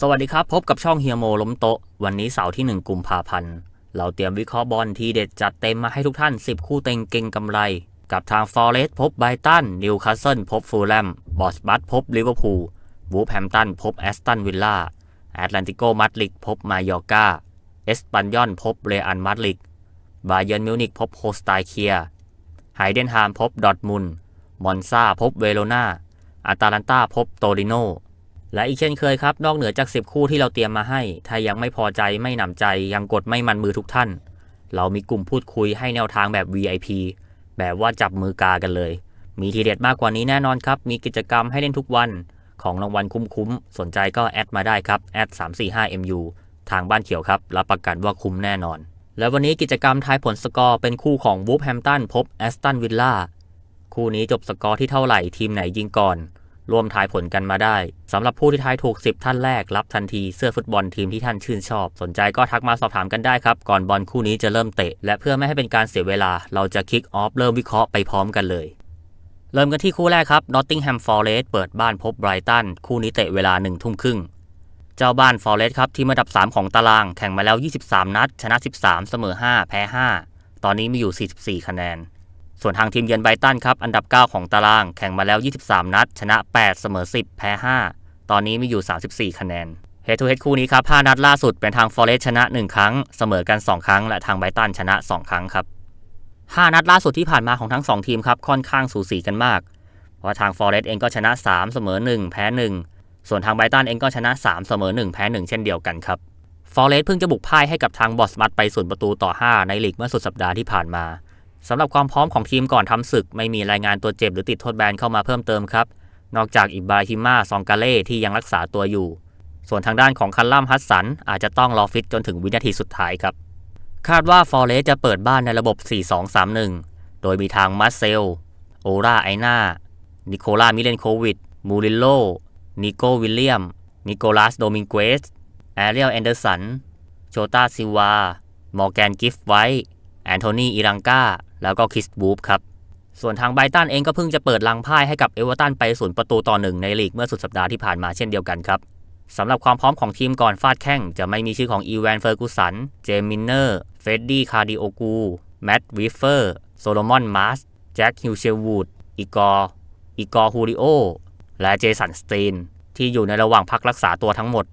สวัสดีครับ พบกับช่องเฮียโมล้มโต๊ะ วันนี้เสาร์ที่ 1 กุมภาพันธ์ เราเตรียมวิเคราะห์บอลทีเด็ดจัดเต็มมาให้ทุกท่าน 10 คู่เต็งเก่งกำไร กับทางฟอร์เรสต์พบไบรตัน นิวคาสเซิลพบฟูลแลม บอสบัตพบลิเวอร์พูล วูฟแฮมตันพบแอสตันวิลล่า แอตแลนติโกมาดริดพบมายอร์กาเอสปันยอนพบเรอันมาดริดบาเยิร์นมิวนิกพบโฮสไตเคียไฮเดนฮามพบดอทมุน มอนซาพบเวโรนาอาตาลันตาพบโตริโน และอีกเช่นเคยครับ นอกเหนือจาก 10 คู่ที่เราเตรียมมาให้ ถ้ายังไม่พอใจไม่หนำใจยังกดไม่มันมือทุกท่าน เรามีกลุ่มพูดคุยให้แนวทางแบบ VIP แบบว่าจับมือกากันเลย มีทีเด็ดมากกว่านี้แน่นอนครับ มีกิจกรรมให้เล่นทุกวัน ของรางวัลคุ้มๆ สนใจก็แอดมาได้ครับแอด345 MU ทางบ้านเขียวครับ รับประกันว่าคุ้มแน่นอน และวันนี้กิจกรรมทายผลสกอร์เป็นคู่ของวูฟแฮมตันพบแอสตันวิลล่าคู่นี้จบสกอร์ที่เท่าไหร่ทีมไหนยิงก่อน ร่วมทายผลกันมาได้สำหรับผู้ที่ทายถูก 10 ท่านแรกรับทันทีเสื้อฟุตบอลทีมที่ท่านชื่นชอบ สนใจก็ทักมาสอบถามกันได้ครับก่อนบอลคู่นี้จะเริ่มเตะ และเพื่อไม่ให้เป็นการเสียเวลา เราจะคิกออฟเริ่มวิเคราะห์ไปพร้อมกันเลย เริ่มกันที่คู่แรกครับ Nottingham Forest เปิดบ้านพบไบรตันคู่นี้เตะเวลา1ทุ่มครึ่งเจ้าบ้าน Forest ครับที่อันดับ 3 ของตารางแข่งมาแล้ว 23 นัด ชนะ 13 เสมอ 5 แพ้ 5 ตอนนี้มีอยู่ 44 คะแนน ส่วนทางทีมเยือนไบตันครับอันดับ 9 ของตารางแข่งมาแล้ว 23 นัด ชนะ 8 เสมอ 10 แพ้ 5 ตอนนี้มีอยู่ 34 คะแนนเฮดทูเฮดคู่นี้ครับ5นัดล่าสุดเป็นทางฟอเรสชนะ 1 ครั้ง เสมอกัน 2 ครั้ง และทางไบตันชนะ 2 ครั้งครับ5นัดล่าสุดที่ผ่านมาของทั้ง 2 ทีมครับค่อนข้างสูสีกันมาก เพราะทางฟอเรสเองก็ชนะ 3 เสมอ 1 แพ้ 1 ส่วนทางไบตันเองก็ชนะ 3 เสมอ 1 แพ้ 1 เช่นเดียวกันครับฟอเรสเพิ่งจะบุกพ่ายให้กับทางบอสมัตไปศูนย์ประตูต่อ 5 ในลีกเมื่อสุดสัปดาห์ที่ผ่านมา สำหรับความพร้อมของทีมก่อนทำศึก ไม่มีรายงานตัวเจ็บหรือติดโทษแบนเข้ามาเพิ่มเติมครับ นอกจากอิบราฮิมาซองกาเล่ที่ยังรักษาตัวอยู่ ส่วนทางด้านของคันลัมฮัสสัน อาจจะต้องรอฟิตจนถึงวินาทีสุดท้ายครับ คาดว่าฟอเรสจะเปิดบ้านในระบบ 4-2-3-1 โดยมีทางมาเซล โอราไอนานิโคลามิเลนโควิด มูริโล นิโกวิลเลียม นิโคลัสโดมิงเกสแอเรียลแอนเดอร์สัน โชตาซิวา มอร์แกนกิฟไวท์ แอนโทนีอิรังกาแล้วก็คิสบูฟครับ ส่วนทางไบตันเองก็เพิ่งจะเปิดลังพ่ายให้กับเอเวอร์ตันไปศูนย์ประตูต่อหนึ่งในลีกเมื่อสุดสัปดาห์ที่ผ่านมาเช่นเดียวกันครับสำหรับความพร้อมของทีมก่อนฟาดแข้งจะไม่มีชื่อของอีแวนเฟอร์กูสัน เจมินเนอร์ เฟรดดี้คาร์ดิโอกูแมตต์วิฟเฟอร์ โซโลมอนมาสแจ็คฮิวเชลวูดอีกอร์อีกอร์ฮูริโอ และเจสันสตีน ที่อยู่ในระหว่างพักรักษาตัวทั้งหมด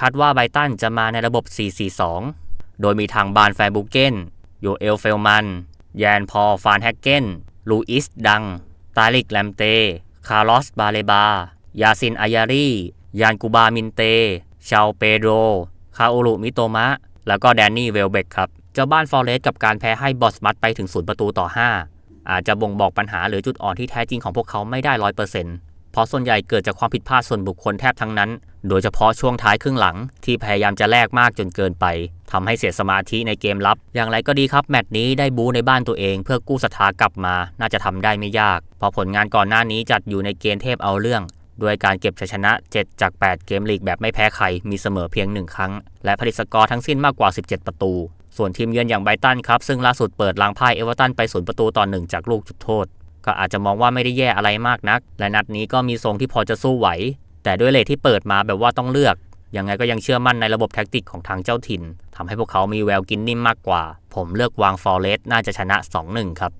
คาดว่าไบตันจะมาในระบบ 4-4-2 โดยมีทางบานแฟร์บุเกน โยเอลเฟลมัน แยนพอฟานแฮกเกน ลูอิสดัง ตาลิกแลมเต คาร์ลอสบาเลบา ยาซินอายารียานกูบามินเต ชาเปโดรคาโอรุมิโตมะ แล้วก็แดนนี่เวลเบกครับ เจ้าบ้านฟอเรสกับการแพ้ให้บอสมัตไปถึงศูนย์ประตูต่อ 5 อาจจะบ่งบอกปัญหาหรือจุดอ่อนที่แท้จริงของพวกเขาไม่ได้ร้อยเปอร์เซ็นต์เพราะส่วนใหญ่เกิดจากความผิดพลาดส่วนบุคคลแทบทั้งนั้น โดยเฉพาะช่วงท้ายครึ่งหลังที่พยายามจะแลกมากจนเกินไป ทำให้เสียสมาธิในเกมรับ อย่างไรก็ดีครับ แมตช์นี้ได้บูในบ้านตัวเอง เพื่อกู้ศรัทธากลับมา น่าจะทำได้ไม่ยากเพราะผลงานก่อนหน้านี้จัดอยู่ในเกณฑ์เทพเอาเรื่อง ด้วยการเก็บชัยชนะ 7 จาก 8 เกมลีกแบบไม่แพ้ใคร มีเสมอเพียง 1 ครั้ง และผลิตสกอร์ทั้งสิ้นมากกว่า 17 ประตู ส่วนทีมเยือนอย่างไบตันครับ ซึ่งล่าสุดเปิดล้างพ่ายเอเวอร์ตันไปศูนย์ประตูต่อหนึ่งจากลูกจุดโทษ ก็อาจจะมองว่าไม่ได้แย่อะไรมากนัก และนัดนี้ก็มีทรงที่พอจะสู้ไหว แต่ด้วยเลทที่เปิดมาแบบว่าต้องเลือก ยังไงก็ยังเชื่อมั่นในระบบแท็กติกของทางเจ้าถิ่นทำให้พวกเขามีแววกินนิ่มมากกว่า ผมเลือกวางฟอร์เรสน่าจะชนะ 2-1 ครับ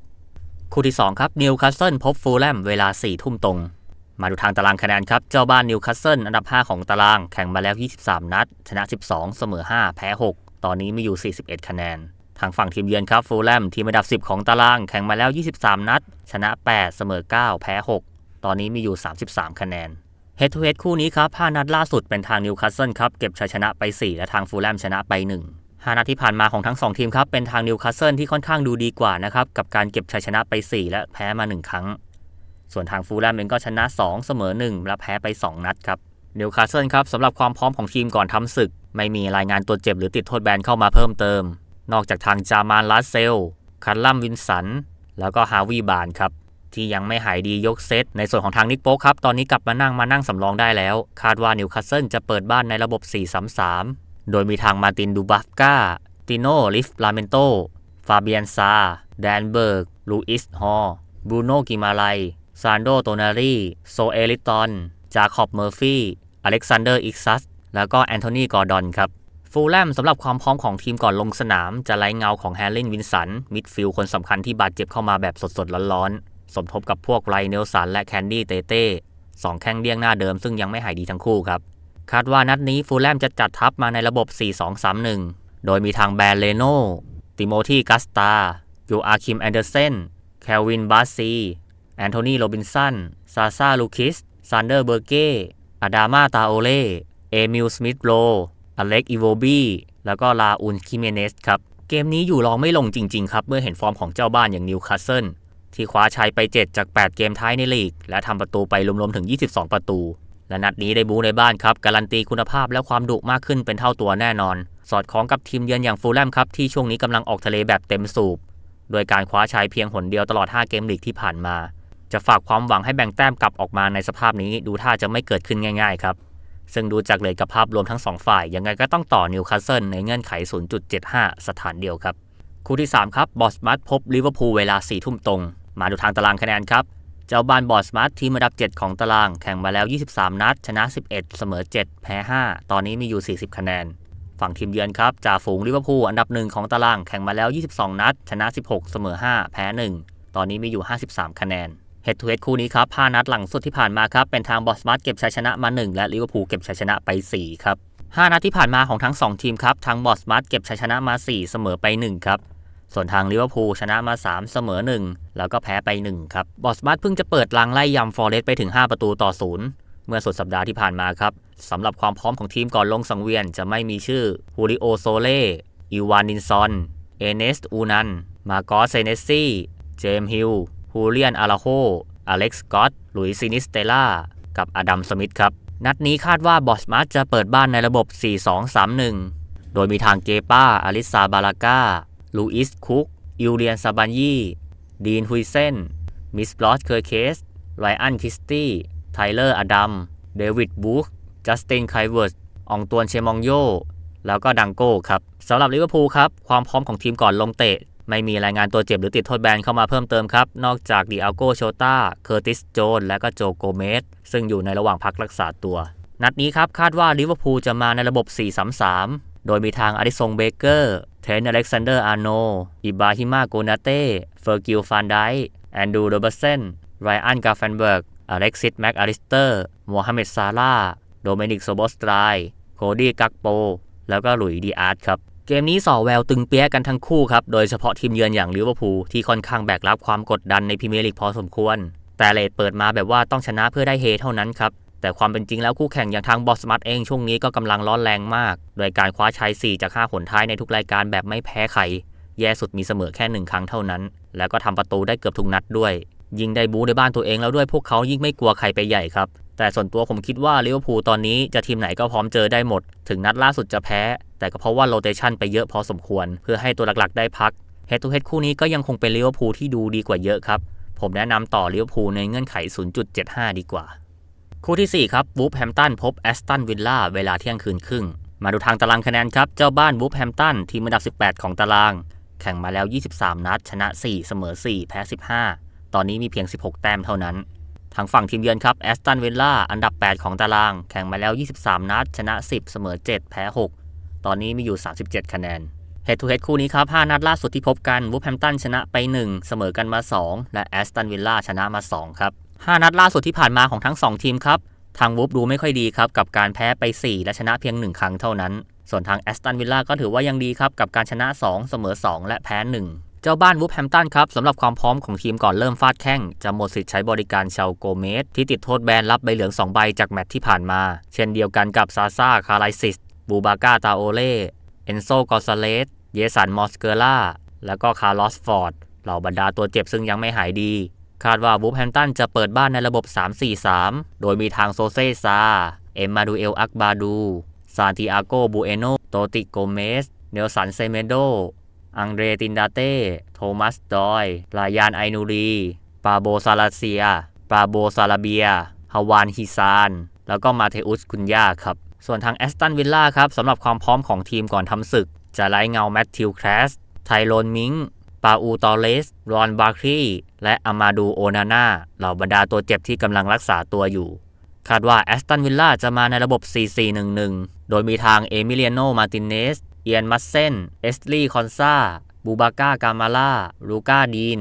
คู่ที่ 2 ครับนิวคาสเซิลพบฟูลแลมเวลา4ทุ่มตรง มาดูทางตารางคะแนนครับ เจ้าบ้านนิวคาสเซิลอันดับ 5 ของตารางแข่งมาแล้ว 23 นัด ชนะ 12 เสมอ 5 แพ้ 6 ตอนนี้มีอยู่ 41 คะแนนทางฝั่งทีมเยือนครับฟูลแลมทีมอันดับ 10 ของตารางแข่งมาแล้ว 23 นัด ชนะ 8 เสมอ 9 แพ้ 6 ตอนนี้มีอยู่ 33 คะแนน เฮดทูเฮดคู่นี้ครับ5นัดล่าสุดเป็นทางนิวคาสเซิลครับเก็บชัยชนะไป 4 และทางฟูลแลมชนะไป 1 5นัดที่ผ่านมาของทั้ง 2 ทีมครับเป็นทางนิวคาสเซิลที่ค่อนข้างดูดีกว่านะครับกับการเก็บชัยชนะไป 4 และแพ้มา 1 ครั้ง ส่วนทางฟูลแลมเองก็ชนะ 2 เสมอ 1 และแพ้ไป 2 นัดครับนิวคาสเซิลครับสำหรับความพร้อมของทีมก่อนทำศึก ไม่มีรายงานตัวเจ็บหรือติดโทษแบนเข้ามาเพิ่มเติม นอกจากทางจามานลัสเซลคันลัมวินสัน แล้วก็ฮาวีบานครับ ที่ยังไม่หายดียกเซต ในส่วนของทางนิกโป๊ครับ ตอนนี้กลับมานั่งมานั่งสำรองได้แล้ว คาดว่านิวคาสเซิลจะเปิดบ้านในระบบ 4-3-3 โดยมีทางมาตินดูบัฟกาติโนลิฟลาเมนโต ฟาเบียนซา แดนเบิร์ก ลูอิส ฮอร์บรูโนกิมาไล ซานโดโตนารีโซเอลิตอน จาคอบเมอร์ฟี่ อเล็กซานเดอร์ อิกซัส แล้วก็แอนโทนี กอร์ดอนครับฟูลแลมสำหรับความพร้อมของทีมก่อนลงสนาม จะไร้เงาของแฮร์รินวินสัน มิดฟิลด์คนสำคัญที่บาดเจ็บเข้ามาแบบสดๆร้อนๆ สมทบกับพวกไรเนลสันและแคนดี้เตเต้สองแข้งเลี่ยงหน้าเดิมซึ่งยังไม่หายดีทั้งคู่ครับ คาดว่านัดนี้ฟูลแลมจะจัดทัพมาในระบบ 4-2-3-1 โดยมีทางแบรนเลโนติโมธีกัสตายูอาคิมแอนเดอร์เซนแคลวินบาซีแอนโทนีโรบินสันซาซาลูคิสซันเดอร์เบอร์เก้อาดามาตาโอเล่เอมิลสมิธโรอเล็กอีโวบีแล้วก็ลาอุนคิเมเนสครับ เกมนี้อยู่รองไม่ลงจริง ๆ ครับ เมื่อเห็นฟอร์มของเจ้าบ้านอย่างนิวคาสเซิล ที่คว้าชัยไป 7 จาก 8 เกมท้ายในลีก และทำประตูไปรวมๆถึง 22 ประตู และนัดนี้ได้บูในบ้านครับ การันตีคุณภาพและความดุมากขึ้นเป็นเท่าตัวแน่นอน สอดคล้องกับทีมเยือนอย่างฟูลแลมครับที่ช่วงนี้กำลังออกทะเลแบบเต็มสูบ โดยการคว้าชัยเพียงหนเดียวตลอด 5 เกมลีกที่ผ่านมา จะฝากความหวังให้แบ่งแต้มกลับออกมาในสภาพนี้ดูท่าจะไม่เกิดขึ้นง่ายๆครับซึ่งดูจากเลยกับภาพรวมทั้ง 2 ฝ่าย ยังไงก็ต้องต่อนิวคาสเซิลในเงื่อนไข 0.75 สถานเดียวครับ คู่ที่ 3 ครับ บอสมัตพบลิเวอร์พูลเวลา 4 ทุ่มตรง มาดูทางตารางคะแนนครับ เจ้าบ้านบอสมัตทีมอันดับ 7 ของตารางแข่งมาแล้ว 23 นัด ชนะ 11 เสมอ 7 แพ้ 5 ตอนนี้มีอยู่ 40 คะแนน ฝั่งทีมเยือนครับจ่าฝูงลิเวอร์พูลอันดับหนึ่งของตารางแข่งมาแล้ว 22 นัด ชนะ 16 เสมอ 5 แพ้ 1 ตอนนี้มีอยู่ 53 คะแนนเฮดทูเฮดคู่นี้ครับ5นัดหลังสุดที่ผ่านมาครับ เป็นทางบอสมาร์ทเก็บชัยชนะมา 1 และลิเวอร์พูลเก็บชัยชนะไป 4 ครับ5นัดที่ผ่านมาของทั้ง 2 ทีมครับ ทางบอสมาร์ทเก็บชัยชนะมา 4 เสมอไป 1 ครับ ส่วนทางลิเวอร์พูลชนะมา 3 เสมอ 1 แล้วก็แพ้ไป 1 ครับ บอสมาร์ทเพิ่งจะเปิดลังไล่ยำฟอร์เรสไปถึง 5 ประตูต่อ 0 เมื่อสุดสัปดาห์ที่ผ่านมาครับสำหรับความพร้อมของทีมก่อนลงสังเวียนจะไม่มีชื่อฮูริโอโซเล่อีวานินซอนเอเนสอูนัน มาโกสเซเนสซี่เจมฮิลฮูเลียนอาราโฮอเล็กซ์กอตหลุยซินิสเตล่ากับอดัมสมิธครับ นัดนี้คาดว่าบอสมาร์จะเปิดบ้านในระบบ 4-2-3-1 โดยมีทางเกป้า อลิซาบาลาก้า ลูอิสคุกอิวเลียนซาบันยีดีนฮุยเซน มิสบลอสเคอร์เคสไรอันคิสตี้ ไทเลอร์อดัม เดวิดบูคจัสตินไคเวิร์สอองตวนเชมองโย แล้วก็ดังโก้ครับสำหรับลิเวอร์พูลครับ ความพร้อมของทีมก่อนลงเตะ ไม่มีรายงานตัวเจ็บหรือติดโทษแบนเข้ามาเพิ่มเติมครับ นอกจากดิอาโกโชตาเคอร์ติสโจน และก็โจโกเมสซึ่งอยู่ในระหว่างพักรักษาตัว นัดนี้ครับคาดว่าลิเวอร์พูลจะมาในระบบ 4-3-3 โดยมีทางอดิสงเบเกอร์ เทนอเล็กซานเดอร์อาร์โนอิบาฮิมาโกนาเต้ เฟอร์กิลฟานไดแอนดูโรเบเซนไรอันกาแฟนเบิร์ก อเล็กซิสแม็กอาริสเตอร์โมฮัมเหม็ดซาร่า โดเมนิกโซโบสไตรโคดี้กักโป แล้วก็หลุยดีอาร์ตครับ เกมนี้ส่อแววตึงเปี้ยกันทั้งคู่ครับ โดยเฉพาะทีมเยือนอย่างลิเวอร์พูลที่ค่อนข้างแบกรับความกดดันในพรีเมียร์ลีกพอสมควร แต่เลดเปิดมาแบบว่าต้องชนะเพื่อได้เฮเท่านั้นครับ แต่ความเป็นจริงแล้วคู่แข่งอย่างทางบอสมัตเองช่วงนี้ก็กำลังร้อนแรงมาก โดยการคว้าชัย 4 จาก 5 หนท้ายในทุกรายการแบบไม่แพ้ใคร แย่สุดมีเสมอแค่หนึ่งครั้งเท่านั้น แล้วก็ทำประตูได้เกือบทุกนัดด้วย ยิงได้บูในบ้านตัวเองแล้วด้วยพวกเขายิ่งไม่กลัวใครไปใหญ่ครับ แต่ส่วนตัวผมคิดว่าลิเวอร์พูลตอนนี้จะทีมไหนก็พร้อมเจอได้หมด ถึงนัดล่าสุดจะแพ้ แต่ก็เพราะว่าโรเตชันไปเยอะพอสมควร เพื่อให้ตัวหลักๆ ได้พักเฮดทูเฮดคู่นี้ก็ยังคงเป็นลิเวอร์พูลที่ดูดีกว่าเยอะครับผมแนะนำต่อลิเวอร์พูลในเงื่อนไข 0.75 ดีกว่า คู่ที่ 4 ครับวูฟแฮมตันพบแอสตันวิลล่าเวลาเที่ยงคืนครึ่ง มาดูทางตารางคะแนนครับ เจ้าบ้านวูฟแฮมตันทีมอันดับ 18 ของตาราง แข่งมาแล้ว 23 นัด ชนะ 4 เสมอ 4 แพ้ 15 ตอนนี้มีเพียง 16 แต้มเท่านั้น ทางฝั่งทีมเยือนครับแอสตันวิลล่าอันดับ 8 ของตาราง แข่งมาแล้ว 23 นัด ชนะ 10 เสมอ 7 แพ้ 6 ตอนนี้มีอยู่ 37 คะแนนเฮดทูเฮดคู่นี้ครับ 5 นัดล่าสุดที่พบกันวูฟแฮมตันชนะไป 1 เสมอกันมา 2 และแอสตันวิลล่าชนะมา 2 ครับ 5 นัดล่าสุดที่ผ่านมาของทั้ง 2 ทีมครับ ทางวูฟดูไม่ค่อยดีครับกับการแพ้ไป 4 และชนะเพียง 1 ครั้งเท่านั้น ส่วนทางแอสตันวิลล่าก็ถือว่ายังดีครับกับการชนะ 2 เสมอ 2 และแพ้ 1 เจ้าบ้านวูฟแฮมตันครับสำหรับความพร้อมของทีมก่อนเริ่มฟาดแข้ง จะหมดสิทธิ์ใช้บริการชาวโกเมสที่ติดโทษแบนรับใบเหลือง2ใบจากแมตช์ที่ผ่านมา เช่นเดียวกันกับซาซาคาไลซิสบูบากาตาโอเล่เอนโซกอซาเลสเยสันมอสเกล่าแล้วก็คาร์ลอสฟอร์ดเหล่าบรรดาตัวเจ็บซึ่งยังไม่หายดี คาดว่าวูฟแฮมตันจะเปิดบ้านในระบบ 3-4-3 โดยมีทางโซเซซา เอ็มมาดูเอล อักบาดู ซานติอาโก บูเอโน โตติโกเมส เนลสัน เซเมโด อังเดรตินดาเต้ โทมัส ดอย ลายาน ไอนูรี ปาโบ ซาลาเซีย ปาโบ ซาลาเบีย ฮาวาน ฮิซาน แล้วก็มาเทอุส คุนยาครับ ส่วนทางแอสตัน วิลล่าครับสำหรับความพร้อมของทีมก่อนทำศึก จะไล่เงาแมตติวแครสไทโรนมิง ปาอูตอเลส รอนบาครีและอามาดูโอนาน่าเหล่าบรรดาตัวเจ็บที่กำลังรักษาตัวอยู่ คาดว่าแอสตันวิลล่าจะมาในระบบ 4-4-1-1 โดยมีทางเอมิเลียโน มาตินเนส เอียน มัสเซน เอสลีคอนซาบูบาก้ากามาล่า ลูก้าดีน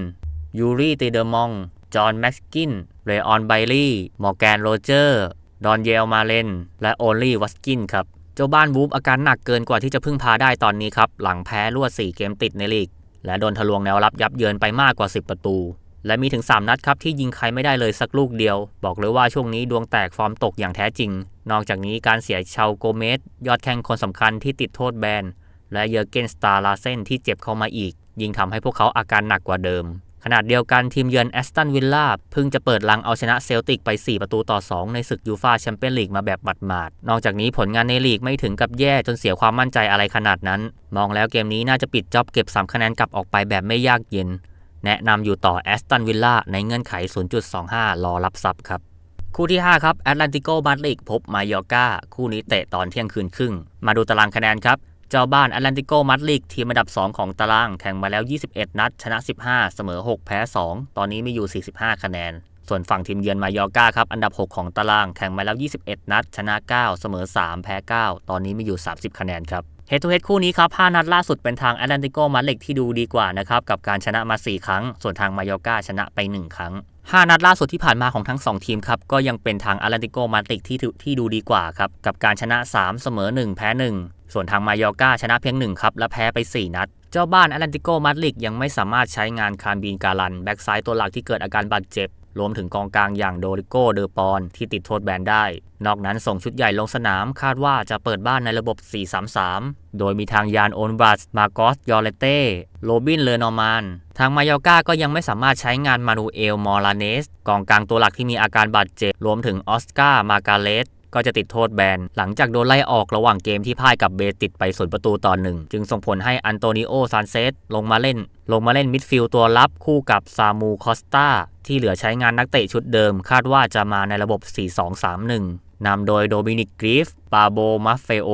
ยูรีตีเดอร์มอง จอห์นแม็กกิน เรออนไบลี่ มอร์แกนโรเจอร์ ดอนเยลมาเลน และโอลลี่วัสกินครับ เจ้าบ้านวูฟอาการหนักเกินกว่าที่จะพึ่งพาได้ตอนนี้ครับ หลังแพ้รวด 4 เกมติดในลีก และโดนทะลวงแนวรับยับเยินไปมากกว่า 10 ประตู และมีถึง 3 นัดครับที่ยิงใครไม่ได้เลยสักลูกเดียว บอกเลยว่าช่วงนี้ดวงแตกฟอร์มตกอย่างแท้จริง นอกจากนี้การเสียชาวโกเมสยอดแข่งคนสำคัญที่ติดโทษแบนและเยอร์เกนสตาร์ลาเซนที่เจ็บเข้ามาอีก ยิ่งทำให้พวกเขาอาการหนักกว่าเดิม ขนาดเดียวกันทีมเยือนแอสตันวิลล่าเพิ่งจะเปิดลังเอาชนะเซลติกไป 4 ประตูต่อ 2 ในศึกยูฟาแชมเปี้ยนลีกมาแบบหมาดๆ นอกจากนี้ผลงานในลีกไม่ถึงกับแย่จนเสียความมั่นใจอะไรขนาดนั้น มองแล้วเกมนี้น่าจะปิดจ็อบเก็บ 3 คะแนนกลับออกไปแบบไม่ยากเย็น แนะนำอยู่ต่อแอสตันวิลล่าในเงื่อนไข 0.25 รอรับซับครับคู่ที่ 5 ครับแอตแลนติโกมาดริดพบมายอร์กาคู่นี้เตะตอนเที่ยงคืนครึ่ง มาดูตารางคะแนนครับ เจ้าบ้านแอตแลนติโกมาดริดทีมอันดับ 2 ของตารางแข่งมาแล้ว 21 นัด ชนะ 15 เสมอ 6 แพ้ 2 ตอนนี้มีอยู่ 45 คะแนน ส่วนฝั่งทีมเยือนมายอร์กาครับอันดับ 6 ของตารางแข่งมาแล้ว 21 นัด ชนะ 9 เสมอ 3 แพ้ 9 ตอนนี้มีอยู่ 30 คะแนนครับเฮดทูเฮดคู่นี้ครับ 5 นัดล่าสุดเป็นทางแอตแลนติโกมาดริดที่ดูดีกว่านะครับ กับการชนะมา 4 ครั้ง ส่วนทางมายอกาชนะไป 1 ครั้ง 5 นัดล่าสุดที่ผ่านมาของทั้ง 2 ทีมครับ ก็ยังเป็นทางอารันติโกมาดริดที่ที่ดูดีกว่าครับ กับการชนะ 3 เสมอ 1 แพ้ 1 ส่วนทางมายอร์กาชนะเพียง1ครับ และแพ้ไป 4 นัด เจ้าบ้านอารันติโกมาดริดยังไม่สามารถใช้งานคารบีนการัน แบ็กซ้ายตัวหลักที่เกิดอาการบาดเจ็บ รวมถึงกองกลางอย่างโดริโกเดอปอน ที่ติดโทษแบนได้ นอกนั้นส่งชุดใหญ่ลงสนามคาดว่าจะเปิดบ้านในระบบ 4-3-3 โดยมีทางยานโอนบัสมาโกสยอเลเต้โรบินเลอนอมานทางมายอกาก็ยังไม่สามารถใช้งานมานูเอลมอราเนสกองกลางตัวหลักที่มีอาการบาดเจ็บรวมถึงออสการ์มาการเลส ก็จะติดโทษแบน หลังจากโดนไล่ออกระหว่างเกมที่พ่ายกับเบติดไปส่วนประตูต่อหนึ่งจึงส่งผลให้อันโตนิโอซานเซสลงมาเล่น ลงมาเล่นมิดฟิลด์ตัวรับคู่กับซามูคอสตาที่เหลือใช้งานนักเตะชุดเดิม คาดว่าจะมาในระบบ 4-2-3-1 นำโดยโดมินิกกริฟปาโบมัฟเฟโอ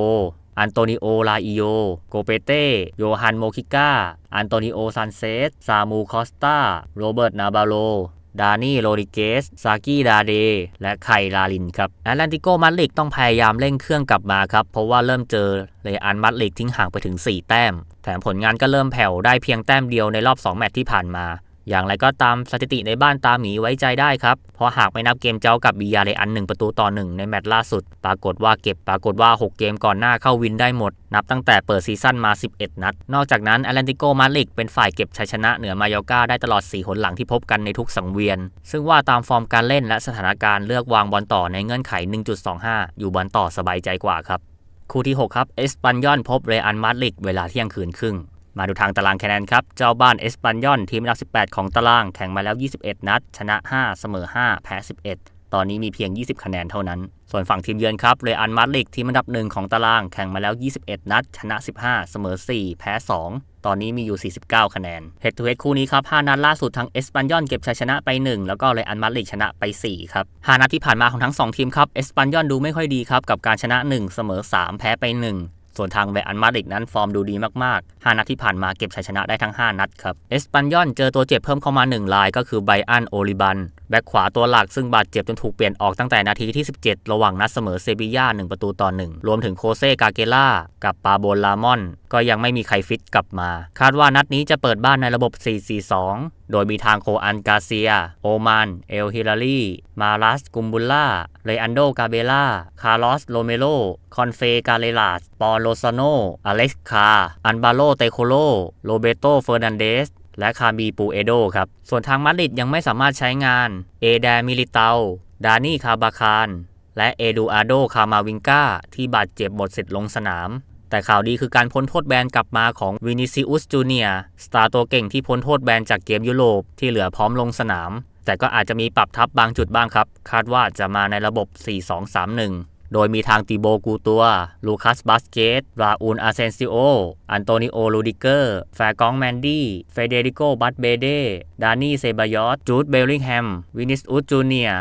อันโตนิโอ ลาอิโย โกเปเต้ โยฮันโมคิก้า อันโตนิโอซานเซส ซามู คอสตา โรเบิร์ต นาบาโล ดานี่โรดิเกส ซากิดาเด และไคลาลินครับแอตแลนติโกมาดริดต้องพยายามเร่งเครื่องกลับมาครับ เพราะว่าเริ่มเจอเลอันมาดริดทิ้งห่างไปถึง 4 แต้ม แถมผลงานก็เริ่มแผ่วได้เพียงแต้มเดียวในรอบ 2 แมตช์ที่ผ่านมา อย่างไรก็ตามสถิติในบ้านตาหมีไว้ใจได้ครับ เพราะหากไม่นับเกมเจ้ากับบียาเรอัน 1 ประตูต่อ 1 ในแมตช์ล่าสุด ปรากฏว่าเก็บปรากฏว่า 6 เกมก่อนหน้าเข้าวินได้หมด นับตั้งแต่เปิดซีซั่นมา 11 นัด นอกจากนั้นแอตแลนติโกมาดริดเป็นฝ่ายเก็บชัยชนะเหนือมายอกาได้ตลอด 4 หนหลังที่พบกันในทุกสังเวียน ซึ่งว่าตามฟอร์มการเล่นและสถานการณ์เลือกวางบอลต่อในเงื่อนไข 1.25 อยู่บอลต่อสบายใจกว่าครับคู่ที่ 6 ครับเอสปันยอนพบเรอัลมาดริดเวลาเที่ยงคืนครึ่ง มาดูทางตารางคะแนนครับ เจ้าบ้านเอสปันยอนทีมอันดับ 18 ของตารางแข่งมาแล้ว 21 นัด ชนะ 5 เสมอ 5 แพ้ 11 ตอนนี้มีเพียง 20 คะแนนเท่านั้น ส่วนฝั่งทีมเยือนครับ เรอัลมาดริดทีมอันดับหนึ่งของตารางแข่งมาแล้ว 21 นัด ชนะ 15 เสมอ 4 แพ้ 2 ตอนนี้มีอยู่ 49 คะแนนเฮดทูเฮดคู่นี้ครับ5นัดล่าสุดทั้งเอสปันยอนเก็บชัยชนะไป 1 แล้วก็เรอัลมาดริดชนะไป 4 ครับ5นัดที่ผ่านมาของทั้ง 2 ทีมครับเอสปันยอนดูไม่ค่อยดีครับกับการชนะ 1 เสมอ 3 แพ้ไป 1 ส่วนทางเรอันมาดริดนั้นฟอร์มดูดีมากๆ 5 นัดที่ผ่านมาเก็บชัยชนะได้ทั้ง 5 นัดครับ เอสปันยอนเจอตัวเจ็บเพิ่มเข้ามา 1 รายก็คือไบอันโอลิบัน แบ็กขวาตัวหลักซึ่งบาดเจ็บจนถูกเปลี่ยนออกตั้งแต่นาทีที่ 17 ระหว่างนัดเสมอเซบีย่า1ประตูต่อ1รวมถึงโคเซกาเกล่ากับปาโบลามอน ก็ยังไม่มีใครฟิตกลับมา คาดว่านัดนี้จะเปิดบ้านในระบบ 4-4-2 โดยมีทางโคอันกาเซีย โอมาน เอลฮิลารีมารัสกุมบุลล่าเรอันโดกาเบล่า คาร์ลอสโรเมโล คอนเฟกาเลลาส ปอโลซาโนอเล็กซ์คา อันบาโลเตโคโล โรเบโตเฟอร์นันเดส และคาบีปูเอโดครับ ส่วนทางมาดริดยังไม่สามารถใช้งานเอแดมิลิเตาดานี่คาบาคารและเอดูอาโดคามาวิงกาที่บาดเจ็บหมดสิทธิ์ลงสนาม แต่ข่าวดีคือการพ้นโทษแบนกลับมาของวินิซิอุสจูเนียสตาร์ตัวเก่งที่พ้นโทษแบนจากเกมยุโรปที่เหลือพร้อมลงสนาม แต่ก็อาจจะมีปรับทับบางจุดบ้างครับ คาดว่าจะมาในระบบ 4-2-3-1 โดยมีทางติโบกูตัว ลูคัสบาสเกต ราอูนอาเซนซิโอ อันโตนิโอ ลูดิเกอร์ แฟกองแมนดี้ เฟเดริโก บัตเบเด ดานี่ เซบายอสจูด เบลลิงแฮม วินิสอุสจูเนีย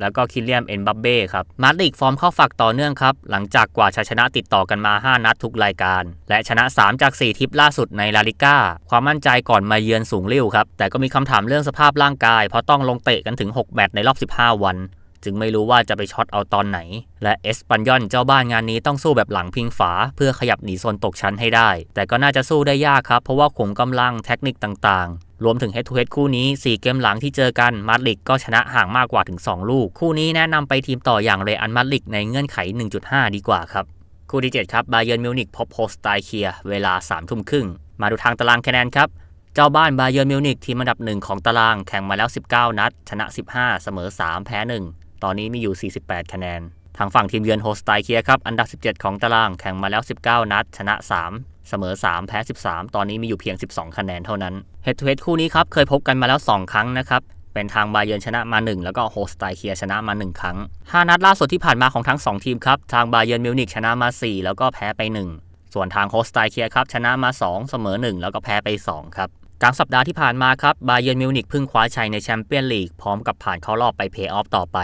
แล้วก็คิเลียมเอ็นบับเบ้ครับ มาดริดฟอร์มเข้าฝักต่อเนื่องครับ หลังจากกว่าชัยชนะติดต่อกันมา 5 นัดทุกรายการ และชนะ 3 จาก 4 ทิปล่าสุดในลาลิก้า ความมั่นใจก่อนมาเยือนสูงเรี่ยวครับ แต่ก็มีคำถามเรื่องสภาพร่างกาย เพราะต้องลงเตะกันถึง 6 แมตช์ในรอบ 15 วัน จึงไม่รู้ว่าจะไปช็อตเอาตอนไหน และเอสปันยอนเจ้าบ้านงานนี้ต้องสู้แบบหลังพิงฝา เพื่อขยับหนีโซนตกชั้นให้ได้ แต่ก็น่าจะสู้ได้ยากครับ เพราะว่าขุมกำลังเทคนิคต่างรวมถึงเฮดทูเฮดคู่นี้ 4 เกมหลังที่เจอกันมาดริดก็ชนะห่างมากกว่าถึง 2 ลูก คู่นี้แนะนำไปทีมต่ออย่างเรอันมาดริดในเงื่อนไข 1.5 ดีกว่าครับ คู่ที่ 7 ครับบาเยิร์นมิวนิกพบโฮสไตเคียเวลา3ทุ่มครึ่ง มาดูทางตารางคะแนนครับ เจ้าบ้านบาเยิร์นมิวนิกทีมอันดับหนึ่งของตารางแข่งมาแล้ว 19 นัด ชนะ 15 เสมอ 3 แพ้ 1 ตอนนี้มีอยู่ 48 คะแนน ทางฝั่งทีมเยือนโฮสไตเคียครับ อันดับ 17 ของตารางแข่งมาแล้ว 19 นัด ชนะ 3เสมอ 3 แพ้ 13 ตอนนี้มีอยู่เพียง 12 คะแนนเท่านั้นเฮดทูเฮดคู่นี้ครับ เคยพบกันมาแล้ว 2 ครั้งนะครับ เป็นทางบาเยิร์นชนะมา 1 แล้วก็โฮสไตเคียชนะมา 1 ครั้ง 5 นัดล่าสุดที่ผ่านมาของทั้ง 2 ทีมครับ ทางบาเยิร์นมิวนิกชนะมา 4 แล้วก็แพ้ไป 1 ส่วนทางโฮสไตเคียครับชนะมา 2 เสมอ 1 แล้วก็แพ้ไป 2 ครับ กลางสัปดาห์ที่ผ่านมาครับบาเยิร์นมิวนิกเพิ่งคว้าชัยในแชมเปี้ยนลีกพร้อมกับผ่านเข้ารอบไปเพย์ออฟต่อไป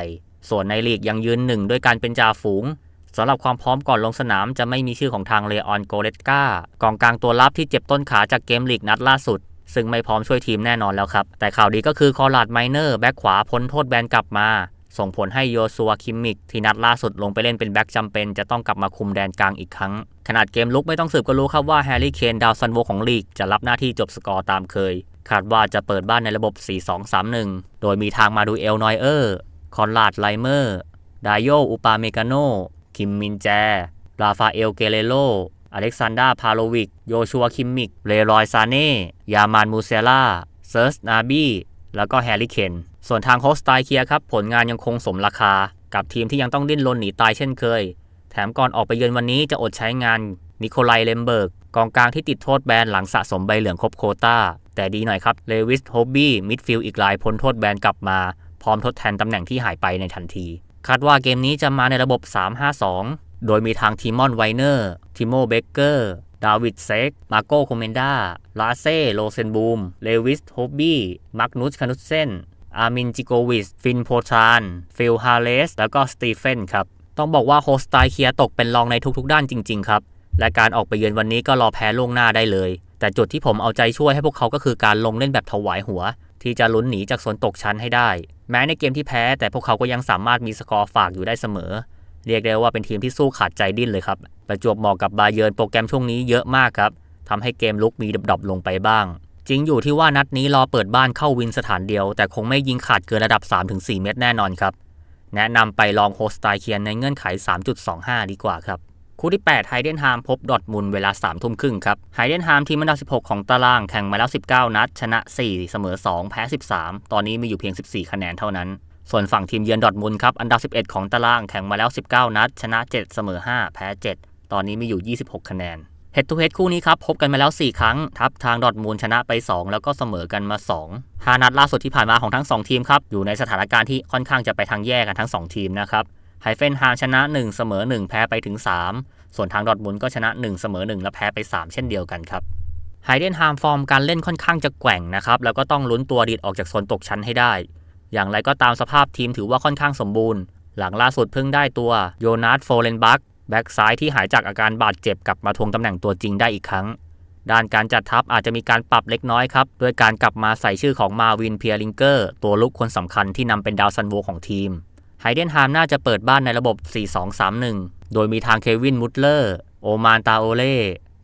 ส่วนในลีกยังยืนหนึ่งด้วยการเป็นจ่าฝูงสำหรับความพร้อมก่อนลงสนามจะไม่มีชื่อของทางเลออนโกเลตกากองกลางตัวรับที่เจ็บต้นขาจากเกมลีกนัดล่าสุด ซึ่งไม่พร้อมช่วยทีมแน่นอนแล้วครับ แต่ข่าวดีก็คือคอร์ลาดไมเนอร์แบ็กขวาพ้นโทษแบนกลับมา ส่งผลให้โยซัวคิมมิก ที่นัดล่าสุดลงไปเล่นเป็นแบ็กจำเป็น จะต้องกลับมาคุมแดนกลางอีกครั้ง ขนาดเกมลุกไม่ต้องสืบก็รู้ครับว่าแฮร์รี่เคนดาวซันโวของลีกจะรับหน้าที่จบสกอร์ตามเคย คาดว่าจะเปิดบ้านในระบบ 4-2-3-1 โดยมีทางมาดูเอลนอยเออร์ คอนลาดไลเมอร์ ดายโยอุปาเมกาโน คิมมินแจ ราฟาเอลเกเรโล อเล็กซานดราพาโลวิก โยชัวคิมมิก เลรอยซาเน่ ยามานมูเซล่า เซิร์สนาบีแล้วก็แฮร์รี่เคน ส่วนทางโฮสไตเคียครับ ผลงานยังคงสมราคา กับทีมที่ยังต้องดิ้นรนหนีตายเช่นเคย แถมก่อนออกไปเยือนวันนี้จะอดใช้งานนิโคลายเลมเบิร์ก กองกลางที่ติดโทษแบนหลังสะสมใบเหลืองครบโคต้า แต่ดีหน่อยครับ เลวิสโฮบบี้ มิดฟิลด์อีกรายพ้นโทษแบนกลับมา ร้อมทดแทนตำแหน่งที่หายไปในทันที คาดว่าเกมนี้จะมาในระบบ 3-5-2 โดยมีทางทีมอนไวเนอร์ ทิโมเบเกอร์ ดาวิดเซก มาโกโคเมนดา ลาเซ่ โลเซนบูม เลวิส โฮบบี้มักนุสคานุสเซน อามินจิโกวิส ฟินโพชาน ฟิลฮาเลส แล้วก็สตีเฟนครับ ต้องบอกว่าโฮสไตเคียตกเป็นรองในทุกๆ ด้านจริง ๆ ครับ และการออกไปเยือนวันนี้ก็รอแพ้ล่วงหน้าได้เลย แต่จุดที่ผมเอาใจช่วยให้พวกเขาก็คือการลงเล่นแบบถวายหัว ที่จะลุ้นหนีจากโซนตกชั้นให้ได้ แม้ในเกมที่แพ้ แต่พวกเขาก็ยังสามารถมีสกอร์ฝากอยู่ได้เสมอ เรียกได้ว่าเป็นทีมที่สู้ขาดใจดิ้นเลยครับ ประจวบเหมาะกับบาเยิร์นโปรแกรมช่วงนี้เยอะมากครับทำให้เกมลุกมีดรอปๆลงไปบ้าง จริงอยู่ที่ว่านัดนี้รอเปิดบ้านเข้าวินสถานเดียว แต่คงไม่ยิงขาดเกินระดับ 3-4 เม็ดแน่นอนครับแนะนำไปลองโฮสไตเคียนในเงื่อนไข 3.25 ดีกว่าครับ คู่ที่ 8 ไฮเดนฮามพบดอทมุนเวลา3ทุ่มครึ่งครับ ไฮเดนฮามทีมอันดับ 16 ของตารางแข่งมาแล้ว 19 นัด ชนะ 4 เสมอ 2 แพ้ 13 ตอนนี้มีอยู่เพียง 14 คะแนนเท่านั้น ส่วนฝั่งทีมเยือนดอทมุนครับ อันดับ 11 ของตารางแข่งมาแล้ว 19 นัด ชนะ 7 เสมอ 5 แพ้ 7 ตอนนี้มีอยู่ 26 คะแนนเฮดทูเฮดคู่นี้ครับ พบกันมาแล้ว 4 ครั้ง ทับทางดอทมูลชนะไป 2 แล้วก็เสมอกันมา 2 5 นัดล่าสุดที่ผ่านมาของทั้ง 2 ทีมครับ อยู่ในสถานการณ์ที่ค่อนข้างจะไปทางแย่กันทั้ง 2 ทีมนะครับ ไฮเฟนฮามชนะ 1 เสมอ 1 แพ้ไปถึง 3 ส่วนทางดอทมุนก็ชนะ 1 เสมอ 1 และแพ้ไป 3 เช่นเดียวกันครับไฮเดนฮามฟอร์มการเล่นค่อนข้างจะแกว่งนะครับแล้วก็ต้องลุ้นตัวดีดออกจากโซนตกชั้นให้ได้ อย่างไรก็ตามสภาพทีมถือว่าค่อนข้างสมบูรณ์ หลังล่าสุดเพิ่งได้ตัวโยนาสโฟเลนบักแบ็กซ้ายที่หายจากอาการบาดเจ็บกลับมาทวงตำแหน่งตัวจริงได้อีกครั้ง ด้านการจัดทัพอาจจะมีการปรับเล็กน้อยครับด้วยการกลับมาใส่ชื่อของมาวินเพียริงเกอร์ตัวลุกคนสำคัญที่นำเป็นดาวซันโวของทีม ไฮเดนฮามน่าจะเปิดบ้านในระบบ 4-2-3-1 โดยมีทางเควินมุตเลอร์ โอมานตาโอเล่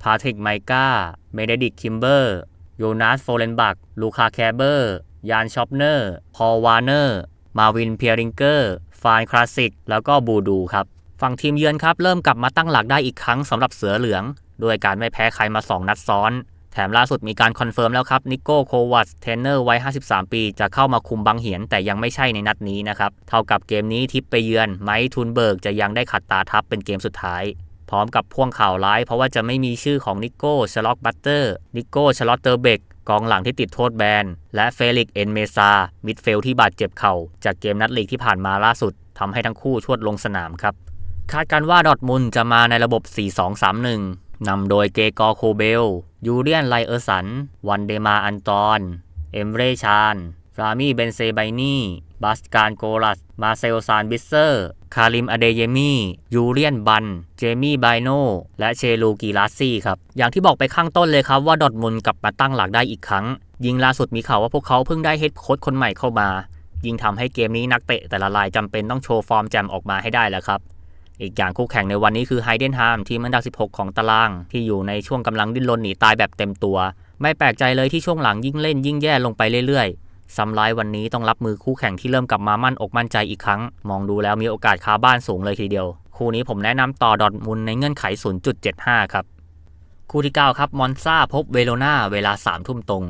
พาทริกไมกาเมเดดิกคิมเบอร์ โยนาสโฟเลนบัก ลูคาแคเบอร์ ยานชอปเนอร์ พอลวาร์เนอร์ มาวินเพียริงเกอร์ ฟานคลาสสิก แล้วก็บูดูครับ ฝั่งทีมเยือนครับ เริ่มกลับมาตั้งหลักได้อีกครั้งสำหรับเสือเหลือง ด้วยการไม่แพ้ใครมา 2 นัดซ้อน แถมล่าสุดมีการคอนเฟิร์มแล้วครับ นิโก้โควัตเทรนเนอร์วัย 53 ปี จะเข้ามาคุมบังเหียน แต่ยังไม่ใช่ในนัดนี้นะครับ เท่ากับเกมนี้ทิปไปเยือน ไมค์ทุนเบิร์กจะยังได้ขัดตาทับเป็นเกมสุดท้าย พร้อมกับพ่วงข่าวร้าย เพราะว่าจะไม่มีชื่อของนิโก้ชล็อกบัตเตอร์นิโก้ชลอตเตอร์เบกกองหลังที่ติดโทษแบน และเฟลิกเอ็นเมซา มิดเฟลที่บาดเจ็บเข่า จากเกมนัดลีกที่ผ่านมาล่าสุดทำให้ทั้งคู่ชวดลงสนามครับคาดการว่าดอทมุนจะมาในระบบ 4-2-3-1นำโดยเกกอโคเบล ยูเลียนไลเออร์สัน วันเดมาอันตอน เอมเรชาน ฟรามีเบนเซไบนีบาสการโกลัส มาเซลซานบิสเซอร์ คาริมอเดเยมียูเลียนบัน เจมี่ไบโน และเชลูกีลาซี่ครับ อย่างที่บอกไปข้างต้นเลยครับว่าดอทมุนกลับมาตั้งหลักได้อีกครั้ง ยิงล่าสุดมีข่าวว่าพวกเขาเพิ่งได้เฮดโค้ชคนใหม่เข้ามา ยิงทำให้เกมนี้นักเตะแต่ละรายจำเป็นต้องโชว์ฟอร์มแจมออกมาให้ได้แล้วครับ อีกอย่างคู่แข่งในวันนี้คือไฮเดนฮามทีมอันดับ 16 ของตาราง ที่อยู่ในช่วงกำลังดิ้นรนหนีตายแบบเต็มตัว ไม่แปลกใจเลยที่ช่วงหลังยิ่งเล่นยิ่งแย่ลงไปเรื่อยๆซัมไลท์วันนี้ต้องรับมือคู่แข่งที่เริ่มกลับมามั่นอกมั่นใจอีกครั้ง มองดูแล้วมีโอกาสคาบ้านสูงเลยทีเดียว คู่นี้ผมแนะนำต่อดอทมุนด์ในเงื่อนไข 0.75 ครับ คู่ที่ 9 ครับมอนซาพบเวโรนาเวลา3ทุ่มตรง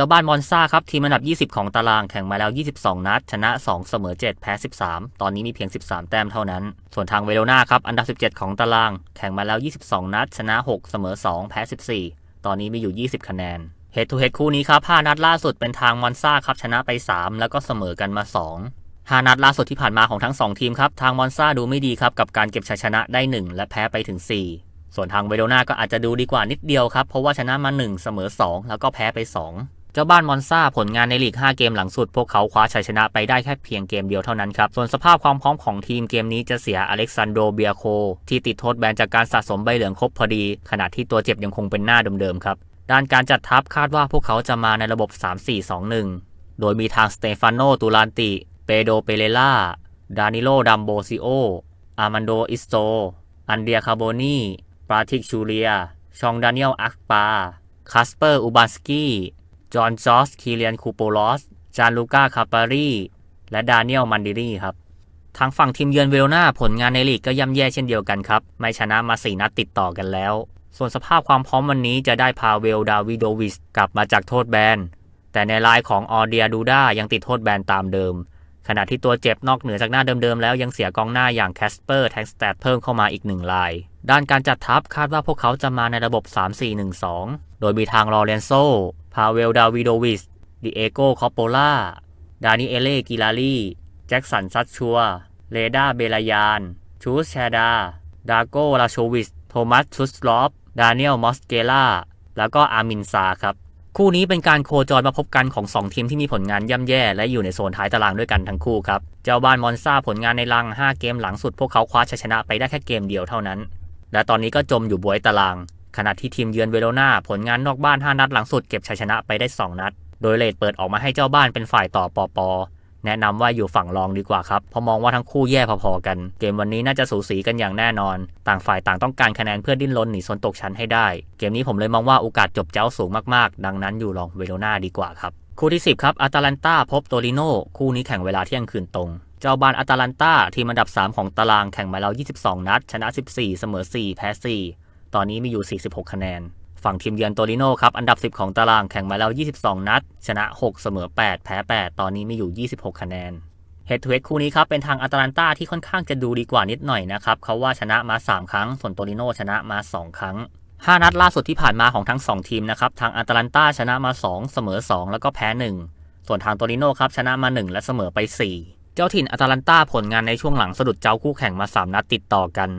จ้าบ้านมอนซาครับ ทีมอันดับ 20 ของตารางแข่งมาแล้ว 22 นัด ชนะ 2 เสมอ 7 แพ้ 13 ตอนนี้มีเพียง 13 แต้มเท่านั้น ส่วนทางเวโรนาครับ อันดับ 17 ของตาราง แข่งมาแล้ว 22 นัด ชนะ 6 เสมอ 2 แพ้ 14 ตอนนี้มีอยู่ 20 คะแนนเฮดทูเฮดคู่นี้ครับ 5 นัดล่าสุดเป็นทางมอนซาครับ ชนะไป 3 แล้วก็เสมอกันมา 2 5 นัดล่าสุดที่ผ่านมาของทั้ง 2 ทีมครับ ทางมอนซาดูไม่ดีครับกับการเก็บชัยชนะได้ 1 และแพ้ไปถึง 4ส่วนทางเวโรนาก็อาจจะดูดีกว่านิดเดียวครับ เพราะว่าชนะมา 1 เสมอ 2 แล้วก็แพ้ไป 2 จ้าบ้านมอนซาผลงานในลีก 5 เกมหลังสุด พวกเขาคว้าชัยชนะไปได้แค่เพียงเกมเดียวเท่านั้นครับ ส่วนสภาพความพร้อมของทีมเกมนี้จะเสียอเล็กซานโดเบียโค ที่ติดโทษแบนจากการสะสมใบเหลืองครบพอดี ขณะที่ตัวเจ็บยังคงเป็นหน้าเดิมๆครับ ด้านการจัดทัพคาดว่าพวกเขาจะมาในระบบ 3-4-2-1 โดยมีทางสเตฟานโนตูลานติเปโดเปเรล่าดานิโลดัมโบซิโออามันโดอิสโตอันเดียคาโบนีปราทิกชูเลีย ชองดานิเอลอักปา คาสเปอร์อูบาสกี้ จอห์นจอสคีเลียนคูโปลอส จานลูก้าคาปารีและดานิเอลมันดิรีครับทางฝั่งทีมเยือนเวลนาผลงานในลีกก็ย่ำแย่เช่นเดียวกันครับ ไม่ชนะมา4นัดติดต่อกันแล้ว ส่วนสภาพความพร้อมวันนี้จะได้พาเวลดาวิโดวิสกลับมาจากโทษแบน แต่ในลายของออเดียดูด้ายังติดโทษแบนตามเดิม ขณะที่ตัวเจ็บนอกเหนือจากหน้าเดิมๆแล้วยังเสียกองหน้าอย่างแคสเปอร์แท็กสแตทเพิ่มเข้ามาอีกหนึ่งลาย ด้านการจัดทัพคาดว่าพวกเขาจะมาในระบบ 3-4-1-2 โดยมีทางลอเรนโซาเวล ดาวิโดวิสดิเอโกคอปโปล่า ดานิเอเลกิลารีแจ็คสันซัตชัวเรดาเบลายาน ชูสแชดา ดาโกลาโชวิส โทมัสชุสลอฟ ดาเนียลมอสเกล่า แล้วก็อามินซาครับ คู่นี้เป็นการโคจรมาพบกันของ 2 ทีมที่มีผลงานย่ำแย่และอยู่ในโซนท้ายตารางด้วยกันทั้งคู่ครับ เจ้าบ้านมอนซาผลงานในรัง 5 เกมหลังสุดพวกเขาคว้าชัยชนะไปได้แค่เกมเดียวเท่านั้น และตอนนี้ก็จมอยู่บวยตาราง ขณะที่ทีมเยือนเวโรนาผลงานนอกบ้าน 5 นัดหลังสุดเก็บชัยชนะไปได้ 2 นัด โดยเลดเปิดออกมาให้เจ้าบ้านเป็นฝ่ายต่อปอปอแนะนำว่าอยู่ฝั่งรองดีกว่าครับ เพราะมองว่าทั้งคู่แย่พอๆกัน เกมวันนี้น่าจะสูสีกันอย่างแน่นอน ต่างฝ่ายต่างต้องการคะแนนเพื่อดิ้นรนหนีโซนตกชั้นให้ได้ เกมนี้ผมเลยมองว่าโอกาสจบเจ้าสูงมากๆ ดังนั้นอยู่รองเวโรนาดีกว่าครับ คู่ที่ 10 ครับอาตาลันตาพบโตริโนคู่นี้แข่งเวลาเที่ยงคืนตรง เจ้าบ้านอาตาลันตาทีมอันดับ 3 ของตารางแข่งมาแล้ว 22 นัด ชนะ 14 เสมอ 4 แพ้ 4 ตอนนี้มีอยู่ 46 คะแนน ฝั่งทีมเยือนโตริโนครับ อันดับ 10 ของตารางแข่งมาแล้ว 22 นัด ชนะ 6 เสมอ 8 แพ้ 8 ตอนนี้มีอยู่ 26 คะแนนเฮดทูเฮดคู่นี้ครับ เป็นทางอาตาลันตาที่ค่อนข้างจะดูดีกว่านิดหน่อยนะครับ เขาว่าชนะมา 3 ครั้ง ส่วนโตริโนชนะมา 2 ครั้ง 5 นัดล่าสุดที่ผ่านมาของทั้ง 2 ทีมนะครับ ทางอาตาลันตาชนะมา 2 เสมอ 2 แล้วก็แพ้ 1 ส่วนทางโตริโนครับชนะมา 1 และเสมอไป 4 เจ้าถิ่นอาตาลันตาผลงานในช่วงหลังสะดุดเจ้าคู่แข่งมา 3 นัดติดต่อกัน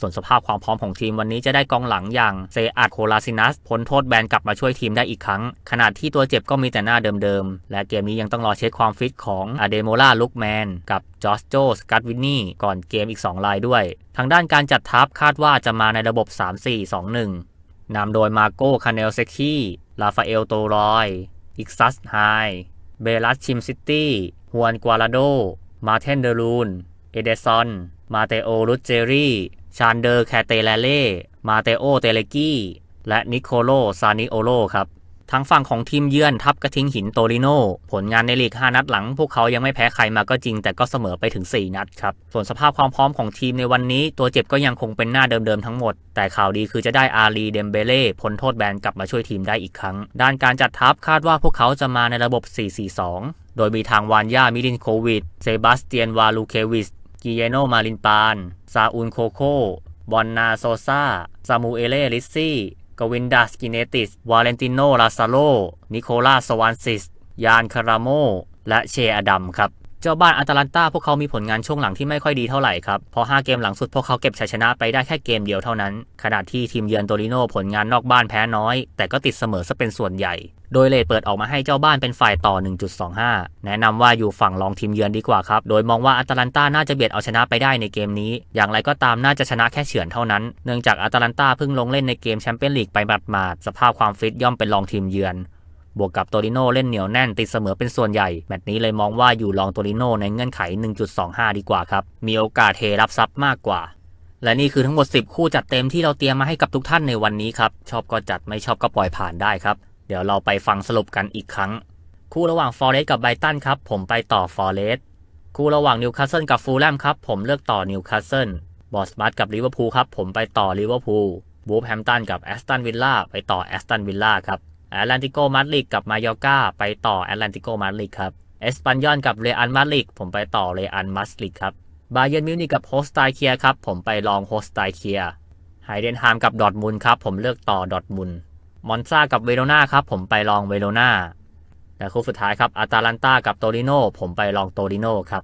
ส่วนสภาพความพร้อมของทีมวันนี้จะได้กองหลังอย่างเซอาดโคลาซินัสพ้นโทษแบนกลับมาช่วยทีมได้อีกครั้ง ขณะที่ตัวเจ็บก็มีแต่หน้าเดิมๆ และเกมนี้ยังต้องรอเช็คความฟิตของอเดโมล่าลุกแมนกับจอสโจสกัตวินนี่ก่อนเกมอีก 2 รายด้วย ทางด้านการจัดทัพคาดว่าจะมาในระบบ 3-4-2-1 นำโดยมาโกคาเนลเซคีลาฟาเอลโตรอยอิกซัสไฮเบลัสชิมซิตี้ฮวนกัวลาโด มาเทนเดรูน เอเดซอน มาเตโอรุจเจรี่ ชานเดอร์แคเตเลเล่ มาเตโอเตเลกี้ และนิโคโลซานิโอโลครับทางฝั่งของทีมเยือนทับกระทิงหินโตริโนผลงานในลีก 5 นัดหลัง พวกเขายังไม่แพ้ใครมาก็จริง แต่ก็เสมอไปถึง 4 นัดครับ ส่วนสภาพความพร้อมของทีมในวันนี้ ตัวเจ็บก็ยังคงเป็นหน้าเดิมๆทั้งหมด แต่ข่าวดีคือจะได้อารีเดมเบเล่พ้นโทษแบนกลับมาช่วยทีมได้อีกครั้ง ด้านการจัดทัพคาดว่าพวกเขาจะมาในระบบ 4-4-2 โดยมีทางวานยามิลินโควิด เซบาสเตียนวาลูเควิส กิเยโนมาลินปาน ซาอุนโคโค บอนนาโซซาซามูเอเลลิซซี่กวินดาสกิเนติส วาเลนติโนลาซาโล นิโคลาสวานซิส ยานคาราโม และเชอดัมครับ เจ้าบ้านอาตาลันตาพวกเขามีผลงานช่วงหลังที่ไม่ค่อยดีเท่าไหร่ครับ เพราะ 5 เกมหลังสุดพวกเขาเก็บชัยชนะไปได้แค่เกมเดียวเท่านั้น ขณะที่ทีมเยือนโตริโนผลงานนอกบ้านแพ้น้อย แต่ก็ติดเสมอซะเป็นส่วนใหญ่ โดยเลดเปิดออกมาให้เจ้าบ้านเป็นฝ่ายต่อ 1.25 แนะนำว่าอยู่ฝั่งรองทีมเยือนดีกว่าครับ โดยมองว่าอาตาลันตาน่าจะเบียดเอาชนะไปได้ในเกมนี้ อย่างไรก็ตามน่าจะชนะแค่เฉือนเท่านั้น เนื่องจากอาตาลันตาเพิ่งลงเล่นในเกมแชมเปี้ยนลีกไปหมาดๆสภาพความฟิตย่อมเป็นรองทีมเยือน บวกกับโตริโนเล่นเหนียวแน่นติดเสมอเป็นส่วนใหญ่ แมตช์นี้เลยมองว่าอยู่รองโตริโนในเงื่อนไข 1.25 ดีกว่าครับ มีโอกาสเทรับซับมากกว่า และนี่คือทั้งหมด 10 คู่จัดเต็มที่เราเตรียมมาให้กับทุกท่านในวันนี้ครับ ชอบก็จัดไม่ชอบก็ปล่อยผ่านได้ครับ เดี๋ยวเราไปฟังสรุปกันอีกครั้ง คู่ระหว่างฟอร์เรสกับไบตันครับผมไปต่อฟอร์เรสคู่ระหว่างนิวคาสเซิลกับฟูลแลมครับผมเลือกต่อนิวคาสเซิลบอสบัตกับลิเวอร์พูลครับผมไปต่อลิเวอร์พูลบูฟแฮมตันกับแอสตันวิลล่าไปต่อแอสตันวิลล่าครับ แอตแลนติโกมาดริดกับมายอกาไปต่อแอตแลนติโกมาดริดครับเอสปันยอนกับเรอัลมาดริดผมไปต่อเรอัลมาดริดครับบาเยนมิวนิกกับโฮสไตเคียครับผมไปลองโฮสไตเคียไฮเดนฮามกับดอทมุนครับผมเลือกต่อดอทมุนมอนซากับเวโรนาครับผมไปลองเวโรนาและคู่สุดท้ายครับอาตาลันตากับโตริโนผมไปลองโตริโนครับ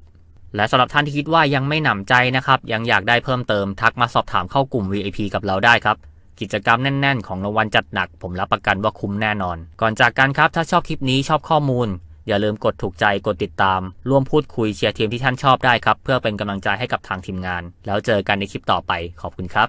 และสำหรับท่านที่คิดว่ายังไม่หนำใจนะครับยังอยากได้เพิ่มเติมทักมาสอบถามเข้ากลุ่ม VIP กับเราได้ครับ กิจกรรมแน่น ๆ ของรางวัลจัดหนัก ผมรับประกันว่าคุ้มแน่นอน ก่อนจากกันครับถ้าชอบคลิปนี้ชอบข้อมูล อย่าลืมกดถูกใจกดติดตาม ร่วมพูดคุยเชียร์ทีมที่ท่านชอบได้ครับ เพื่อเป็นกำลังใจให้กับทางทีมงาน แล้วเจอกันในคลิปต่อไปขอบคุณครับ